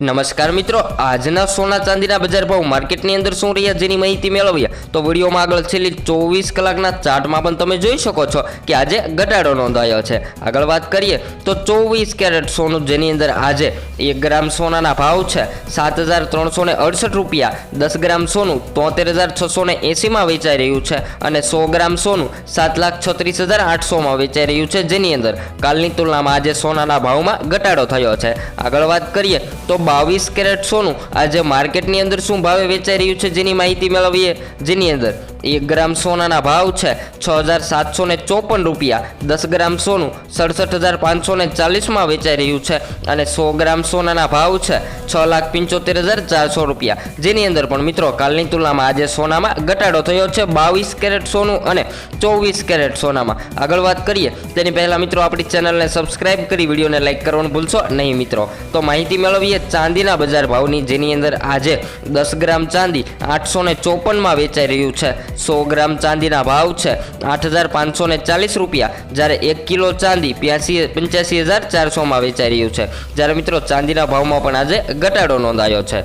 નમસ્કાર મિત્રો, આજના સોના ચાંદીના બજાર ભાવ માર્કેટની અંદર શું રહ્યા જેની માહિતી મેળવીએ? તો વિડીયોમાં આગળ છેલ્લી ચોવીસ કલાકના ચાર્ટમાં પણ તમે જોઈ શકો છો કે આજે ઘટાડો નોંધાયો છે. આગળ વાત કરીએ તો ચોવીસ કેરેટ સોનું જેની અંદર આજે એક ગ્રામ સોનાના ભાવ છે. સાત હજાર ત્રણસો ને અડસઠ રૂપિયા, દસ ગ્રામ સોનું તોતેર હજાર છસો ને એંસીમાં વેચાઈ રહ્યું છે અને સો ગ્રામ સોનું સાત લાખ છત્રીસ હજાર આઠસોમાં વેચાઈ રહ્યું છે જેની અંદર કાલની તુલનામાં આજે સોનાના ભાવમાં ઘટાડો થયો છે. આગળ વાત કરીએ તો બાવીસ કેરેટ સોનું. આજે માર્કેટની અંદર શું ભાવે વેચાઈ રહ્યું છે જેની માહિતી મેળવીએ? જેની અંદર એક ગ્રામ સોનાના ભાવ છે છ હજાર સાતસો ને ચોપન રૂપિયા. દસ ગ્રામ સોનું સડસઠ હજાર પાંચસો ને ચાલીસમાં વેચાઈ રહ્યું છે અને સો ગ્રામ સોનાના ભાવ છે છ લાખ પંચોતેર હજાર ચારસો રૂપિયા. જેની અંદર પણ મિત્રો, કાલની તુલનામાં આજે સોનામાં ઘટાડો થયો છે બાવીસ કેરેટ સોનું અને ચોવીસ કેરેટ સોનામાં. આગળ વાત કરીએ, તેની પહેલાં મિત્રો, આપણી ચેનલને સબસ્ક્રાઇબ કરી, વિડીયોને લાઇક કરવાનું ભૂલશો નહીં મિત્રો. તો માહિતી મેળવીએ ચાંદીના બજાર ભાવની જેની અંદર આજે દસ ગ્રામ ચાંદી આઠસો ને ચોપનમાં વેચાઈ રહ્યું છે. સો ગ્રામ ચાંદીના ભાવ છે આઠ હજાર પાંચસો ને ચાલીસ રૂપિયા. જ્યારે એક કિલો ચાંદી પ્યાસી પંચ્યાસી હજાર ચારસોમાં વેચાઈ રહ્યું છે. જ્યારે મિત્રો ચાંદીના ભાવમાં પણ આજે ઘટાડો નોંધાયો છે.